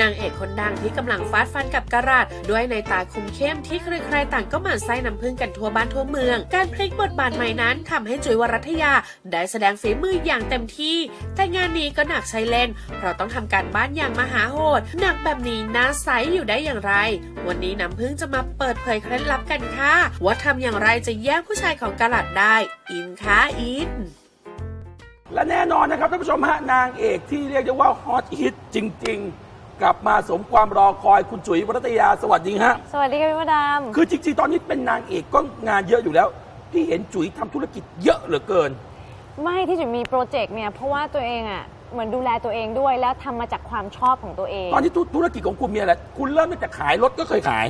นางเอกคนดังที่กำลังฟาดฟันกับกระราดด้วยในตาคมเข้มที่ใครๆต่างก็หมั่นไส้น้ำพึ่งกันทั่วบ้านทั่วเมือง การพลิกบทบาทใหม่นั้นทำให้จุ๋ยวรัตยาได้แสดงฝีมืออย่างเต็มที่ แต่งานนี้ก็หนักใช้เล่น เพราะต้องทำการบ้านอย่างมหาโหด หนักแบบนี้น้าใสอยู่ได้อย่างไร วันนี้น้ำพึ่งจะมาเปิดเผยเคล็ดลับกันค่ะ ว่าทำอย่างไรจะแย่งผู้ชายของกระหลัดได้ อินค่ะอินและแน่นอนนะครับท่านผู้ชมฮะนางเอกที่เรียกได้ว่าฮอตฮิตจริง ๆ กลับมาสมความรอคอยคุณจุ๋ยวรัตยาสวัสดีฮะ สวัสดีค่ะพี่มดดามคือจริงๆ ตอนนี้เป็นนางเอกก็งานเยอะอยู่แล้ว พี่เห็นจุ๋ยทำธุรกิจเยอะเหลือเกิน ไม่ที่จุ๋ยมีโปรเจกต์เนี่ยเพราะว่าตัวเองอะเหมือนดูแลตัวเองด้วยแล้วทำมาจากความชอบของตัวเอง ตอนนี้ธุรกิจของคุณมีอะไร คุณเริ่มตั้งแต่ขายรถก็เคยขาย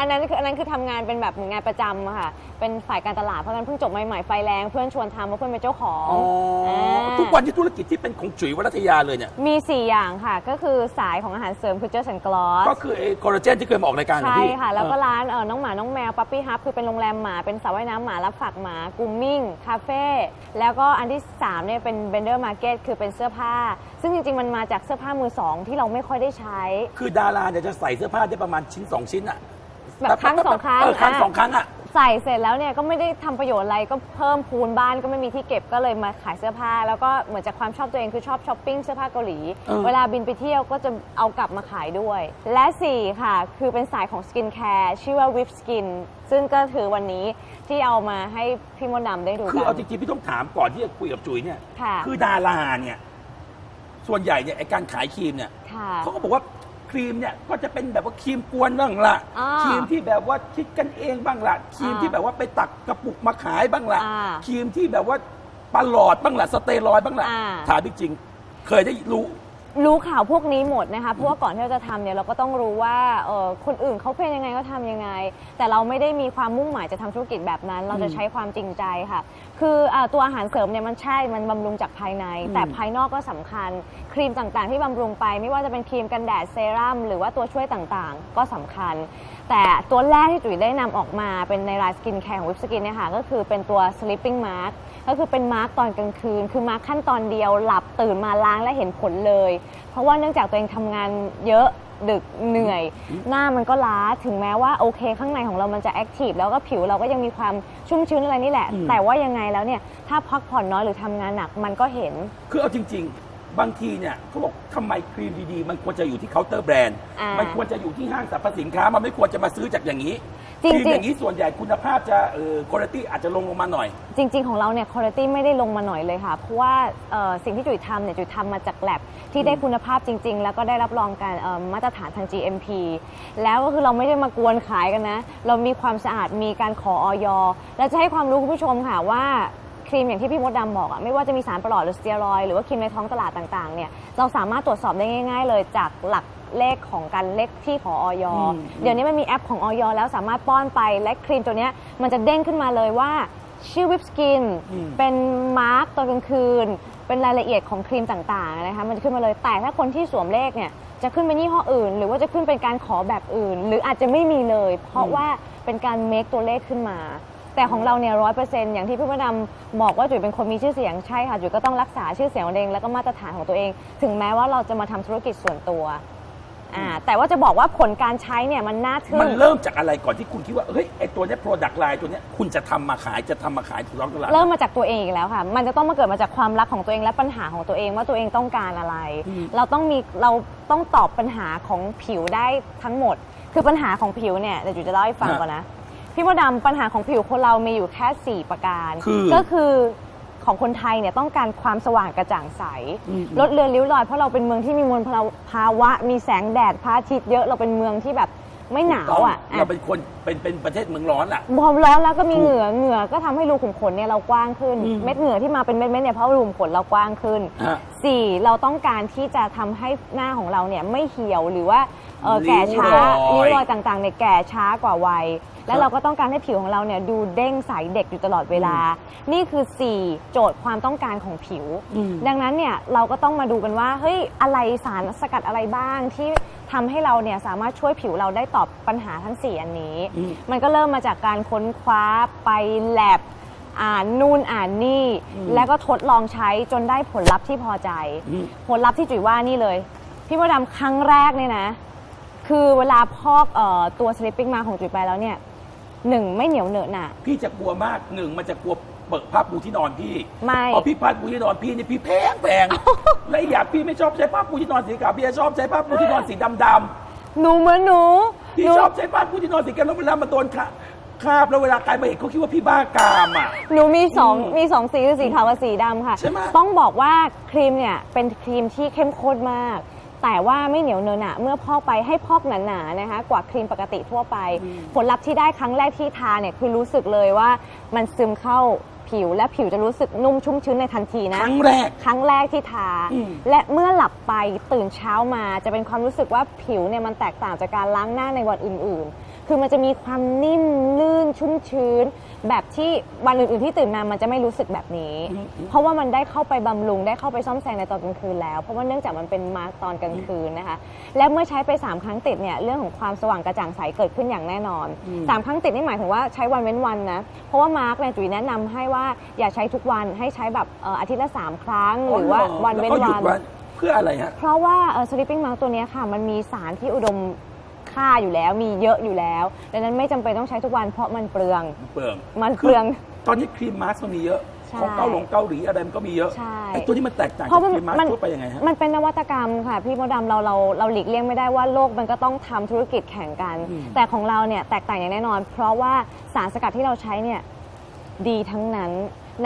อันนั้นคืออันนั้นคือทำงานเป็นแบบเหมือนงานประจำอะค่ะ เป็นฝ่ายการตลาดเพราะงั้นเพิ่งจบใหม่ๆไฟแรงเพื่อนชวนทำเพราะเพื่อนเป็นเจ้าของอ๋ออาทุกวันที่ธุรกิจที่เป็นของจุ๋ยวรัตยาเลยเนี่ย มี 4 อย่างค่ะ ก็คือสายของอาหารเสริมคือเจอสันกลอสก็คือไอ้คอลลาเจนที่เคยมาออกรายการของใช่พี่ค่ะ แล้วก็เออ ร้านเออน้องหมา น้องแมว ปั๊ปปี้ฮับ คือเป็นโรงแรมหมา เป็นสระว่ายน้ำหมา รับฝากหมา กูมมิ่ง คาเฟ่ แล้วก็อันที่ 3 เนี่ย เป็นเบนเดอร์มาร์เก็ต คือเป็นเสื้อผ้า ซึ่งจริง ๆ มันมาจากเสื้อผ้ามือสองที่เราไม่ค่อยได้ใช้ คือดาราเนี่ยจะใส่เสื้อผ้าได้ประมาณชิ้นสองชิ้นอะ แบบครั้งสองครั้งเออครั้งอะสองครั้งอะใส่เสร็จแล้วเนี่ยก็ไม่ได้ทำประโยชน์อะไรก็เพิ่มพูนบ้านก็ไม่มีที่เก็บก็เลยมาขายเสื้อผ้า แล้วก็เหมือนจากความชอบตัวเองคือชอบช้อปปิ้งเสื้อผ้าเกาหลี เวลาบินไปเที่ยวก็จะเอากลับมาขายด้วย และ 4 ค่ะ คือเป็นสายของสกินแคร์ชื่อว่า Whip Skin ซึ่งก็คือวันนี้ที่เอามาให้พี่มดดำได้ดูคือกัเอานจริงๆพี่ต้องถามก่อนที่จะคุยกับจุ๋ยเนี่ยค่ะ คือดาราเนี่ยส่วนใหญ่เนี่ยไอการขายครีมเนี่ยค่ะ เขาก็บอกว่า ครีมเนี่ยก็จะเป็นแบบว่าครีมกวนบ้างละอ่าครีมที่แบบว่าคิดกันเองบ้างละครีมอ่าที่แบบว่าไปตักกระปุกมาขายบ้างละอ่าครีมที่แบบว่าปลอดบ้างละสเตียรอยด์บ้างละอ่า ถามจริงๆเคยได้รู้ รู้ข่าวพวกนี้หมดนะคะ เพราะว่าก่อนที่เราจะทำเนี่ยเราก็ต้องรู้ว่าเออคนอื่นเขาเป็นยังไงก็ทำยังไง แต่เราไม่ได้มีความมุ่งหมายจะทำธุรกิจแบบนั้น เราจะใช้ความจริงใจค่ะ คือเออตัวอาหารเสริมเนี่ยมันใช่ มันบำรุงจากภายใน แต่ภายนอกก็สำคัญ ครีมต่างๆ ที่บำรุงไป ไม่ว่าจะเป็นครีมกันแดดเซรั่มหรือว่าตัวช่วยต่างๆ ก็สำคัญ แต่ตัวแรกที่จุ๋ยได้นำออกมาเป็นในรายสกินแคร์ของวิปสกินเนี่ยค่ะก็คือเป็นตัว sleeping mask ก็คือเป็นมาร์กตอนกลางคืน คือมาร์กขั้นตอนเดียวหลับตื่นมาล้างและเห็นผลเลย เพราะว่าเนื่องจากตัวเองทำงานเยอะดึกเหนื่อย หน้ามันก็ล้าถึงแม้ว่าโอเคข้างในของเรามันจะแอคทีฟแล้วก็ผิวเราก็ยังมีความชุ่มชื้นอะไรนี่แหละอืมแต่ว่ายังไงแล้วเนี่ยถ้าพักผ่อนน้อยหรือทำงานหนักมันก็เห็น คือเอาจริง ๆ บางทีเนี่ยเขาบอกทำไมครีมดีๆ มันควรจะอยู่ที่เคาน์เตอร์แบรนด์ อ่ามัมันควรจะอยู่ที่ห้างสรรพสินค้า มันไม่ควรจะมาซื้อจากอย่างนี้จริงๆครีมอย่างนี้ส่วนใหญ่คุณภาพจะเออคุณภาพอาจจะลงลงมาหน่อย จริง ๆ ของเราเนี่ยคุณภาพไม่ได้ลงมาหน่อยเลยค่ะ เพราะว่าเอ่อสิ่งที่จุ๋ยทำเนี่ยจุ๋ยทำมาจากแลบที่ได้คุณภาพจริง ๆ แล้วก็ได้รับรองการเอ่อมาตรฐานทาง GMP แล้วก็คือเราไม่ได้มากวนขายกันนะ เรามีความสะอาดมีการขอออย และจะให้ความรู้คุณผู้ชมค่ะว่า ครีมอย่างที่พี่มดดำบอกอะไม่ว่าจะมีสารประหลอดหรือสเตียรอยด์หรือว่าครีมในท้องตลาดต่างๆเนี่ยเราสามารถตรวจสอบได้ง่าย ๆ เลยจากหลักเลขของการเลขที่ขอออยอืมเดี๋ยวนี้มันมีแอปของออยแล้วสามารถป้อนไปและครีมตัวเนี้ยมันจะเด้งขึ้นมาเลยว่าชื่อวิปสกินอืมเป็นมาร์กตอนกลางคืน เป็นรายละเอียดของครีมต่างๆนะคะมันจะขึ้นมาเลยแต่ถ้าคนที่สวมเลขเนี่ยจะขึ้นเป็นยี่ห้ออื่น หรือว่าจะขึ้นเป็นการขอแบบอื่น หรืออาจจะไม่มีเลย เพราะว่าเป็นการเมคตัวเลขขึ้นมา แต่ของเราเนี่ยร้อยเปอร์เซ็นต์อย่างที่พี่พระดำบอกว่าจุ๋ยเป็นคนมีชื่อเสียงใช่ค่ะจุ๋ยก็ต้องรักษาชื่อเสียงของตัวเองแล้วก็มาตรฐานของตัวเอง ถึงแม้ว่าเราจะมาทำธุรกิจส่วนตัวอ่าแต่ว่าจะบอกว่าผลการใช้เนี่ยมันน่าทึ่มันงเริ่มจากอะไรก่อนที่คุณคิดว่าเฮ้ยไอตัวเนี้ย product line ตัวเนี้ยคุณจะทำมาขายจะทำมาขายถูกต้องตลาด เริ่มมาจากตัวเองอีกแล้วค่ะ มันจะต้องมาเกิดมาจากความรักของตัวเองและปัญหาของตัวเองว่าตัวเองต้องการอะไร อืม เราต้องมีเราต้องตอบปัญหาของผิวได้ทั้งหมด คือปัญหาของผิวเนี่ยเดี๋ยวจุ๋ยจะเล่าให้ฟังก่อนนะ พี่มดดำปัญหาของผิวคนเรามีอยู่แค่ 4 ประการ คือ ก็คือของคนไทยเนี่ยต้องการความสว่างกระจ่างใสอืมลดเลือนริ้วรอยเพราะเราเป็นเมืองที่มีมลภาวะ มีแสงแดดพระอาทิตย์เยอะเราเป็นเมืองที่แบบไม่หนาวอะเราเป็นคนเป็นเป็นประเทศเมืองร้อนอะพอร้อนแล้วก็มีถูกเหงื่อเหงื่อก็ทำให้รูขุมขนเนี่ยเรากว้างขึ้นอืมเม็ดเหงื่อที่มาเป็นเม็ดๆเนี่ยเพราะรูขุมขนเรากว้างขึ้นฮะสี่เราต้องการที่จะทำให้หน้าของเราเนี่ยไม่เหี่ยวหรือว่าเอ่อริ้วแก่ช้ารอยริ้วรอยต่างๆเนี่ยแก่ช้ากว่าวัย แล้วเราก็ต้องการให้ผิวของเราเนี่ยดูเด้งใสเด็กอยู่ตลอดเวลา นี่คือ 4 โจทย์ความต้องการของผิวอืมดังนั้นเนี่ยเราก็ต้องมาดูกันว่าเฮ้ยอะไรสารสกัดอะไรบ้างที่ทำให้เราเนี่ยสามารถช่วยผิวเราได้ตอบปัญหาทั้ง 4 อันนี้อืมมันก็เริ่มมาจากการค้นคว้าไปแลบอ่านนู่นอ่านนี่อืมแล้วก็ทดลองใช้จนได้ผลลัพธ์ที่พอใจอืมผลลัพธ์ที่จุ๋ยว่านี่เลย พี่มดดำครั้งแรกเนี่ยนะ คือเวลาพอกเอ่อตัวสลิปปิ้งมาของจุ๋ยไปแล้วเนี่ย หนึ่งไม่เหนียวเหนอะหนะพี่จะกลัวมากหนึ่งมันจะกลัวเปิดผ้าปูที่นอนพี่ไม่ พอพี่พัดปูที่นอนพี่นี่พี่แพงแพงและอีกอย่างพี่ไม่ชอบใช้ผ้าปูที่นอนสีขาวพี่จะชอบใช้ผ้าปูที่นอนสีดำดำหนูเหมือนหนูๆพี่หนูชอบใช้ผ้าปูที่นอนสีกันแล้วเวลามาโดนคราคราบแล้วเวลาใครมาเห็นเขาคิดว่าพี่บ้ากามอะ หนูมีสองอืมมีสองสีคือสีขาวกับสีดำค่ะ ใช่ไหม ต้องบอกว่าครีมเนี่ยเป็นครีมที่เข้มข้นมาก แต่ว่าไม่เหนียวเนอะหนะเมื่อพอกไปให้พอกหนาๆนะคะ กว่าครีมปกติทั่วไป ผลลัพธ์ที่ได้ครั้งแรกที่ทาเนี่ยคือรู้สึกเลยว่ามันซึมเข้าผิวและผิวจะรู้สึกนุ่มชุ่มชื้นในทันทีคนะรั้งแรก ครั้งแรกที่ทาอืมและเมื่อหลับไปตื่นเช้ามาจะเป็นความรู้สึกว่าผิวเนี่ยมันแตกต่างจากการล้างหน้าในวันอื่นๆ คือมันจะมีความนิ่มลื่นชุ่มชื้น แบบที่วันอื่นๆที่ตื่นมามันจะไม่รู้สึกแบบนี้ เพราะว่ามันได้เข้าไปบำรุงได้เข้าไปซ่อมแซมในตอนกลางคืนแล้ว เพราะว่าเนื่องจากมันเป็นมาร์กตอนกลางคืนนะคะ และเมื่อใช้ไป3ครั้งติดเนี่ยเรื่องของความสว่างกระจ่างใสเกิดขึ้นอย่างแน่นอน3ครั้งติดนี่หมายถึงว่าใช้วันเว้นวันนะเพราะว่ามาร์กเนี่ยจุ๋ยแนะนำให้ว่าอย่าใช้ทุกวันให้ใช้แบบเอ่ออาทิตย์ละ3ครั้งหรือว่าวันเว้นแล้ก็หยุวัดนวันเพื่ออะไรฮะ เพราะว่าสลิปปิ้งมาร์กตัวเนี้ยค่ะ มันมีสารที่อุดม ค่าอยู่แล้ว มีเยอะอยู่แล้วดังนั้นไม่จำเป็นต้องใช้ทุกวันเพราะมันเปลือง เปลืองมันเปลือง ตอนนี้ครีมมาสก์มันมีเยอะ ใช่ของเกาหลงเกาหลีอะไรมันก็มีเยอะใช่ ไอ้ตัวนี้มันแตกต่างเพจากราะมันครีมมาสมันก์ทั่วไปยังไงฮะ มันเป็นนวัตกรรมค่ะ พี่มดดำเราเราเราหลีกเลี่ยงไม่ได้ว่าโลกมันก็ต้องทำธุรกิจแข่งกัน อืม แต่ของเราเนี่ยแตกต่างอย่างแน่นอน เพราะว่าสารสกัดที่เราใช้เนี่ยดีทั้งนั้น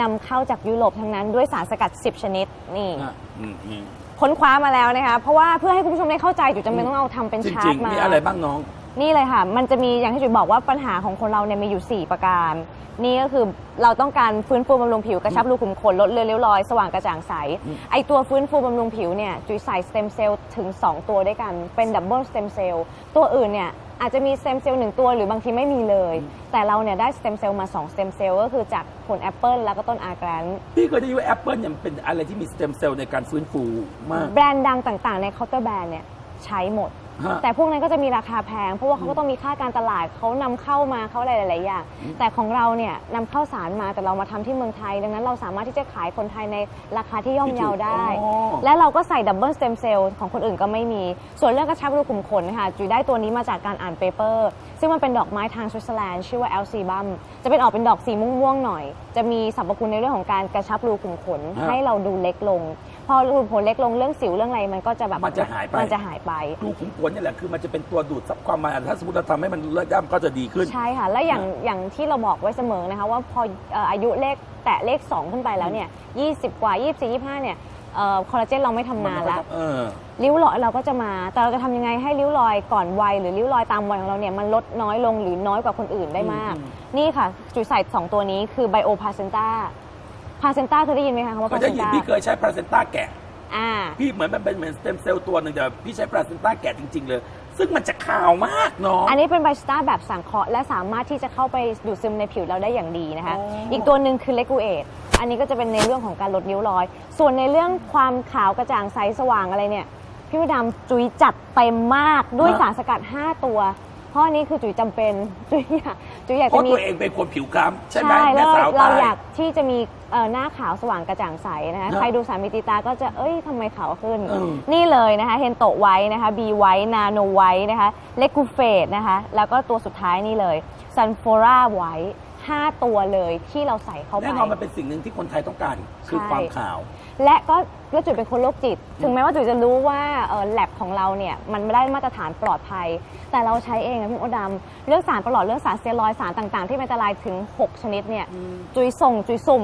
นำเข้าจากยุโรปทั้งนั้นด้วยสารสกัด 10 ชนิดนี่ อะอืมอืม ค้นคว้ามาแล้วนะคะ เพราะว่าเพื่อให้คุณผู้ชมได้เข้าใจจุ๋ยจำเป็นต้องเอาทำเป็นจชาริร์งตมาๆมีอะไรบ้างน้อง นี่เลยค่ะ มันจะมีอย่างที่จุ๋ยบอกว่าปัญหาของคนเราเนี่ยมีอยู่ 4 ประการ นี่ก็คือเราต้องการฟื้นฟูบำรุงผิวกระชับรูขุมขนลดเลือนริ้วรอยสว่างกระจ่างใส ไอตัวฟื้นฟูบำรุงผิวเนี่ยจุ๋ยใส่สเต็มเซลล์ถึง 2 ตัวด้วยกัน เป็นดับเบิลสเต็มเซลล์ตัวอื่นเนี่ยอาจจะมีสเต็มเซลล์หนึ่งตัวหรือบางทีไม่มีเลย แต่เราเนี่ยได้สเต็มเซลล์มา2สเต็มเซลล์ก็คือจากผลแอปเปิลแล้วก็ต้นอาร์แกรนพี่เคยได้ยินว่าแอปเปิลเนี่ยมันเป็นอะไรที่มีสเต็มเซลล์ในการฟื้นฟูมาก แบรนด์ดังต่างๆ ในเคาน์เตอร์แบรนด์เนี่ยใช้หมด ฮะแต่พวกนั้นก็จะมีราคาแพง เพราะว่าเขาก็ต้องมีค่าการตลาดเขานำเข้ามาเขาอะไรหลายๆอย่างแต่ของเราเนี่ยนำเข้าสารมาแต่เรามาทำที่เมืองไทย ดังนั้นเราสามารถที่จะขายคนไทยในราคาที่ย่อมเยาได้ อ๋อ และเราก็ใส่ดับเบิลสเต็มเซลล์ของคนอื่นก็ไม่มี ส่วนเรื่องกระชับรูขุมขนค่ะจุยได้ตัวนี้มาจากการอ่านเปเปอร์ ซึ่งมันเป็นดอกไม้ทางสวิตเซอร์แลนด์ชื่อว่าแอลซีบัมจะเป็นออกเป็นดอกสีม่วงๆหน่อย จะมีสรรพคุณในเรื่องของการกระชับรูขุมขน ฮะ ให้เราดูเล็กลง พอรูขุมขนเล็กลงเรื่องสิวเรื่องอะไรมันก็จะแบบมันจะหายไป มันจะหายไปดูขุมขนเนี่ยแหละคือมันจะเป็นตัวดูดซับความมันถ้าสมมติเราทำให้มันเลิกย่ำก็จะดีขึ้น ใช่ค่ะ และอย่างอย่างที่เราบอกไว้เสมอนะคะว่าพอเอ่ออายุเลขแตะเลข 2 ขึ้นไปแล้วเนี่ย20 กว่า 24 25 เนี่ยเอ่อคอลลาเจนเราไม่ทำงานแล้วเออริ้วรอยเราก็จะมา แต่เราจะทำยังไงให้ริ้วรอยก่อนวัยหรือริ้วรอยตามวัยของเราเนี่ยมันลดน้อยลงหรือน้อยกว่าคนอื่นได้มากอืมนี่ค่ะจุดใส่สองตัวนี้คือไบโอพาเซนต้า พาเซนต้าเคยได้ยินไหมคะคำว่าก็พาจะเซนยินต้าพี่เคยใช้พลาเซนต้าแกะ อ่า พี่เหมือนมันเป็นเหมือนสเต็มเซลล์ตัวหนึ่งแต่พี่ใช้พลาเซนต้าแกะจริง ๆ เลย ซึ่งมันจะขาวมากน้องอันนี้เป็นไบสตาแบบสังเคราะห์และสามารถที่จะเข้าไปดูดซึมในผิวเราได้อย่างดีนะคะ อ๋ออี อีกตัวหนึ่งคือเลกูเอทอันนี้ก็จะเป็นในเรื่องของการลดริ้วรอย ส่วนในเรื่องความขาวกระจ่างใสสว่างอะไรเนี่ย พี่มดดำจุ๋ยจัดเต็มมากด้วยสารสกัด 5 ตัว เพราะอันนี้คือจุ๋ยจำเป็นจุ๋ยอยากจุ๋ยอยากเพจะราะมี ตัวเองเป็นคนผิวคล้ำใช่ไหมแล้แม่วสาวเราใต้อยากที่จะมีเอ่อหน้าขาวสว่างกระจ่างใสนะคะครับใครดูสามีตีตาก็จะเอ้ยทำไมขาวขึ้นอืมนี่เลยนะคะเฮนโตไว้นะคะบีไว้นาโนไว้นะคะเลกูเฟตนะคะ แล้วก็ตัวสุดท้ายนี่เลยซันโฟราไว้ 5 ตัวเลยที่เราใส่เข้าไป แน่นอนมันเป็นสิ่งหนึ่งที่คนไทยต้องการ คือใช่ความขาว และก็แล้วจุ๋ยเป็นคนโรคจิต ถึงแม้ว่าจุ๋ยจะรู้ว่าแลบของเราเนี่ยมันไม่ได้มาตรฐานปลอดภัย แต่เราใช้เองนะพี่มดดำเรื่องสารประหลอดเรื่องสารสเตียรอยด์สารต่างๆ ที่เป็นอันตรายถึง 6 ชนิดเนี่ยจุ๋ยส่งจุ๋ยสุ่ม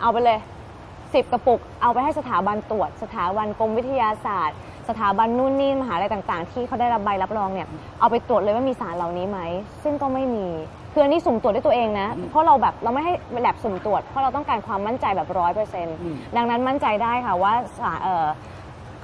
เอาไปเลย 10 กระปุก เอาไปให้สถาบันตรวจ สถาบันกรมวิทยาศาสตร์ สถาบันนู่นนี่มหาลัยต่าง ๆ ที่เขาได้รับใบรับรองเนี่ยเอาไปตรวจเลยว่ามีสารเหล่านี้ไหมซึ่งก็ไม่มีคืออันนี้สุ่มตรวจด้วยตัวเองนะ เพราะเราแบบเราไม่ให้แลบสุ่มตรวจเพราะเราต้องการความมั่นใจแบบร้อยเปอร์เซ็นต์อืมดังนั้นมั่นใจได้ค่ะว่าสารเอ่อ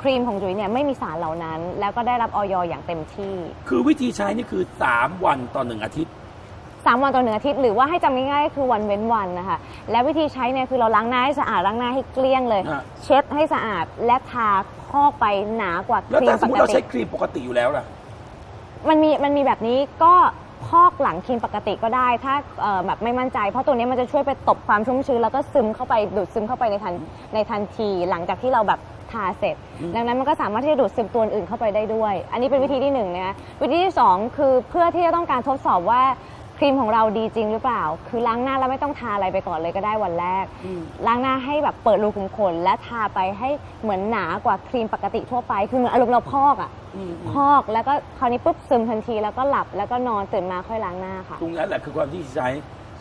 ครีมของจุ๋ยเนี่ยไม่มีสารเหล่านั้น แล้วก็ได้รับออยอย่างเต็มที่ คือวิธีใช้นี่คือ 3 วันต่อหนึ่งอาทิตย์3วันต่อหนึ่งอาทิตย์หรือว่าให้จำง่ายๆก็คือวันเว้นวันนะคะและวิธีใช้เนี่ยคือเราล้างหน้าให้สะอาดล้างหน้าให้เกลี้ยงเลยฮะเช็ดให้สะอาดและทา คอกไปหนากว่าคแล้วรีถ้ามสมปมติกเราติ ใช้ครีมปกติอยู่แล้วล่ะ มันมีมันมีแบบนี้ก็พอกหลังครีมปกติก็ได้ ถ้าเอ่อแบบไม่มั่นใจ เพราะตัวนี้มันจะช่วยไปตบความชุ่มชื้นแล้วก็ซึมเข้าไปดูดซึมเข้าไปในทันในทันทีหลังจากที่เราแบบทาเสร็จอืมดังนั้นมันก็สามารถที่จะดูดซึมตัวอื่นเข้าไปได้ด้วย อันนี้เป็นวิธีที่หนึ่งนะคะวิธีที่สองคือเพื่อที่จะต้องการทดสอบว่า ครีมของเราดีจริงหรือเปล่า คือล้างหน้าแล้วไม่ต้องทาอะไรไปก่อนเลยก็ได้วันแรกอืมล้างหน้าให้แบบเปิดรูขุมขน และทาไปให้เหมือนหนากว่าครีมปกติทั่วไป คือเหมือนอารมณ์เราพอกอะอืมพอกแล้วก็คราวนี้ปุ๊บซึมทันทีแล้วก็หลับแล้วก็นอนตื่นมาค่อยล้างหน้าค่ะ ตรงนั้นแหละคือความที่ใช้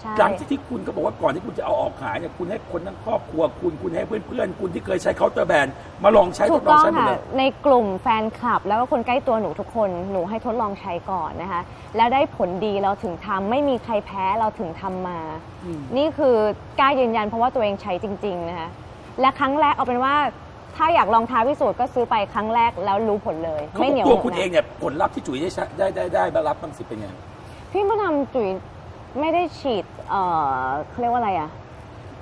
ใช่ หลังจากที่คุณก็บอกว่าก่อนที่คุณจะเอาออกขายเนี่ยคุณให้คนทั้งครอบครัวคุณคุณให้เพื่อนๆ คุณที่เคยใช้เคาน์เตอร์แบรนด์มาลองใช้ทถูดกลองต้องใช้หมดค่ะ เลยในกลุ่มแฟนคลับ แล้วก็คนใกล้ตัวหนูทุกคน หนูให้ทดลองใช้ก่อนนะคะ แล้วได้ผลดีเราถึงทำไม่มีใครแพ้เราถึงทำมาอืมนี่คือกล้ายืนยันเพราะว่าตัวเองใช้จริง ๆ นะคะ และครั้งแรกเอาเป็นว่าถ้าอยากลองท้าพิสูจน์ก็ซื้อไปครั้งแรกแล้วรู้ผลเลย เขาไม่บเหนีอยวกตัวหกคุณนะเองเนี่ยผลลัพธ์ที่จุ๋ยได้ใช้ได้ได้ได้มารับบางสิเป็นไงพี่มดดำจุ๋ย ไม่ได้ฉีดเอ่อเขาเรียกว่าอะไรอะ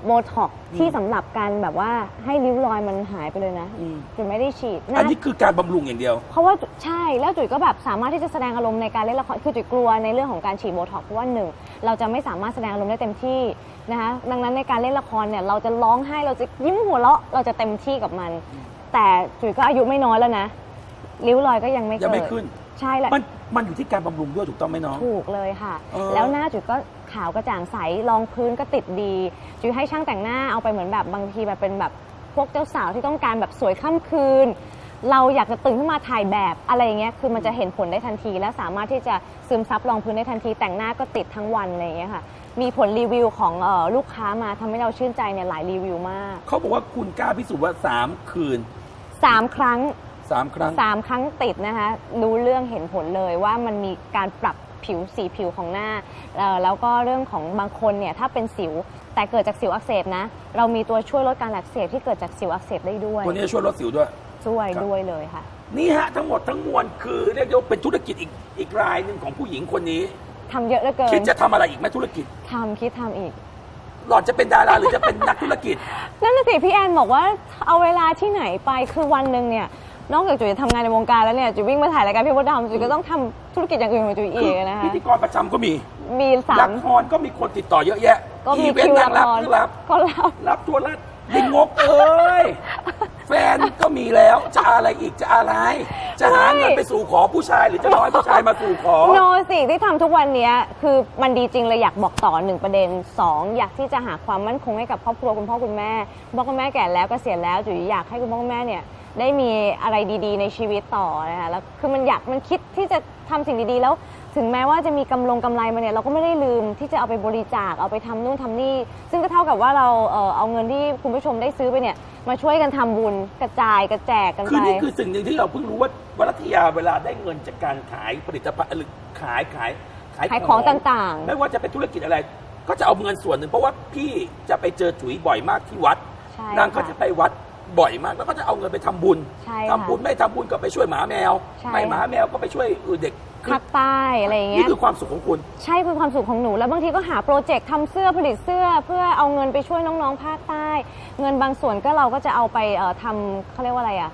โบท็อกซ์ที่สำหรับการแบบว่าให้ริ้วรอยมันหายไปเลยนะอืม จุ๋ยไม่ได้ฉีดอันนะนี้คือการบำรุงอย่างเดียว เพราะว่าจุใช่แล้วจุ๋ยก็แบบสามารถที่จะแสดงอารมณ์ในการเล่นละครคือจุ๋ยกลัวในเรื่องของการฉีดโบท็อกซ์เพราะว่าหนึ่งเราจะไม่สามารถแสดงอารมณ์ได้เต็มที่นะคะดังนั้นในการเล่นละครเนี่ยเราจะร้องไห้เราจะยิ้มหัวเราะเราจะเต็มที่กับมัน แต่จุ๋ยก็อายุไม่น้อยแล้วนะริ้วรอยก็ยังไม่ยังเกิไม่ดขึ้น ใช่แล้วมัน มันอยู่ที่การบำรุงด้วยถูกต้องไหมน้อง ถูกเลยค่ะ เออ แล้วหน้าจุ๋ยก็ขาวกระจ่างใสรองพื้นก็ติดดี จุ๋ยให้ช่างแต่งหน้าเอาไปเหมือนแบบบางทีแบบเป็นแบบพวกเจ้าสาวที่ต้องการแบบสวยข้ามคืน เราอยากจะตื่นขึ้นมาถ่ายแบบอะไรอย่างเงี้ยคือมันจะเห็นผลได้ทันที และสามารถที่จะซึมซับรองพื้นได้ทันที แต่งหน้าก็ติดทั้งวันอะไรอย่างเงี้ยค่ะ มีผลรีวิวของเอ่อลูกค้ามาทำให้เราชื่นใจเนี่ยหลายรีวิวมากเขาบอกว่าคุณกล้าพิสูจน์ว่า 3 คืน สามครั้ง 3ครั้ง สามครั้งติดนะคะรู้เรื่องเห็นผลเลยว่ามันมีการปรับผิวสีผิวของหน้าเอ่อแล้วก็เรื่องของบางคนเนี่ยถ้าเป็นสิว แต่เกิดจากสิวอักเสบนะ เรามีตัวช่วยลดการอักเสบที่เกิดจากสิวอักเสบได้ด้วยตัวนี้จะช่วยลดสิวด้วย ช่วยครับ ด้วยเลยค่ะ นี่ฮะทั้งหมดทั้งมวลคือเรียกได้ว่าเป็นธุรกิจอีกอีกรายหนึ่งของผู้หญิงคนนี้ ทำเยอะเหลือเกิคิดนจะทำอะไรอีกไหมธุรกิจ ทำคิดทำอีก หล่อนจะเป็นดาราหรือจะเป็นนักธุรกิจ นั่นน่ะสิพี่แอนบอกว่าเอาเวลาที่ไหนไปคือวันหนึ่งเนี่ย นอกจากจุ๋ยจะทำงานในวงการแล้วเนี่ยจุ๋ยวิ่งมาถ่ายรายการพี่มดดำจุ๋ยก็ต้องทำธุรกิจอย่างอื่นของจุ๋ยคือีอกนะคะพิธีกรประจำก็มีมีสาละม ครก็มีคนติดต่อเยอะแยะก็มีอีเวนคิต์วนาละงครับรก็รับ ก็รับ รับตัวละยิงงกเอ้ย แฟนก็มีแล้วจะอะไรอีกจะอะไร จะหาเงินไปสู่ขอผู้ชายหรือจะรอให้ผู้ชายมาสู่ขอ โนสิที่ทำทุกวันเนี้ยคือมันดีจริงเลยอยากบอกต่อหนึ่งประเด็นสองอยากที่จะหาความมั่นคงให้กับครอบครัวคุณพ่อคุณแม่คุณพ่อคุณแม่แก่แล้วก็เสียณแล้วจุ๋ยอยากให้คุณพ่อคุณแม่เนี่ย ได้มีอะไรดีๆ ในชีวิตต่อนะคะแล้วคือมันอยากมันคิดที่จะทำสิ่งดีๆ แล้ว ถึงแม้ว่าจะมีกำลงกำไรมาเนี่ยเราก็ไม่ได้ลืมที่จะเอาไปบริจาคเอาไปทำนู่นทำนี่ ซึ่งก็เท่ากับว่าเราเอ่อเอาเงินที่คุณผู้ชมได้ซื้อไปเนี่ยมาช่วยกันทำบุญกระจายกระแจกกันคือไปนี่คือสิ่งหนึ่งที่เราเพิ่งรู้ว่าวรัตยาเวลาได้เงินจากการขายผลิตภัณฑ์หรือขายขายขายของต่างๆ ไม่ว่าจะเป็นธุรกิจอะไร ก็จะเอาเงินส่วนหนึ่งเพราะว่าพี่จะไปเจอจุ๋ยบ่อยมากที่วัดใช่นางก็ค่ะจะไปวัด บ่อยมากแล้วก็จะเอาเงินไปทำบุญใช่ทำบุญค่ะไม่ทำบุญก็ไปช่วยหมาแมวใช่ ไม่หมาแมวก็ไปช่วยเด็กคือภาคใต้อะไรอย่างเงี้นี่ย คือความสุขของคุณ ใช่คือความสุขของหนู แล้วบางทีก็หาโปรเจกต์ทำเสื้อผลิตเสื้อ เพื่อเอาเงินไปช่วยน้องๆภาคใต้ เงินบางส่วนก็เราก็จะเอาไปเอ่อทำเขาเรียกว่าอะไรอะ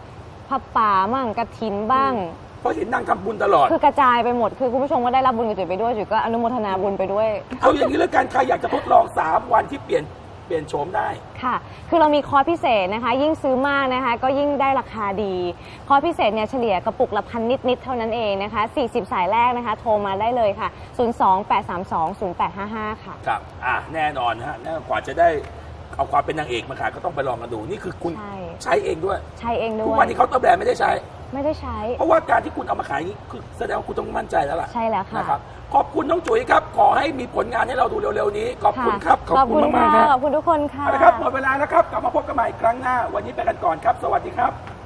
ผับป่าบ้างกระถินบ้าง เพราะเห็นนางทำบุญตลอด คือกระจายไปหมด คือคุณผู้ชมก็ได้รับบุญกับจุ๋ยไปด้วยจุ๋ยก็อนุโมทนาบุญไปด้วย เอาอย่างนี้แล้วกันใครอยากจะทดลอง 3 วันที่เปลี่ยน เปลี่ยนโฉมได้ ค่ะ คือเรามีคอร์สพิเศษนะคะ ยิ่งซื้อมากนะคะ ก็ยิ่งได้ราคาดี คอร์สพิเศษเนี่ยเฉลี่ยกระปุกละพันนิด ๆ เท่านั้นเองนะคะ 40 สายแรกนะคะ โทรมาได้เลยค่ะ 028320855 ค่ะ ครับ อะ แน่นอนฮะแน่กว่าจะได้เอาความเป็นนางเอกมาขายก็ต้องไปลองกันดู นี่คือคุณใช่ ใช้เองด้วย ใช้เองด้ทุกวยวันนี้เขาน์เตอร์แบรนด์ไม่ได้ใช้ ไม่ได้ใช้ เพราะว่าการที่คุณเอามาขายนี้คือแสดงว่าคุณต้องมั่นใจแล้วล่ะใช่แล้วค่ะ นะครับขอบคุณน้องจุ๋ยครับ ขอให้มีผลงานให้เราดูเร็วๆนี้ ขอบคุณครับ ขอบคุณมากๆคค่ะรับขอบคุณทุกคนค่ะเอาละครับหมดเวลาแล้วครับ กลับมาพบกันใหม่อีกครั้งหน้า วันนี้ไปกันก่อนครับ สวัสดีครับ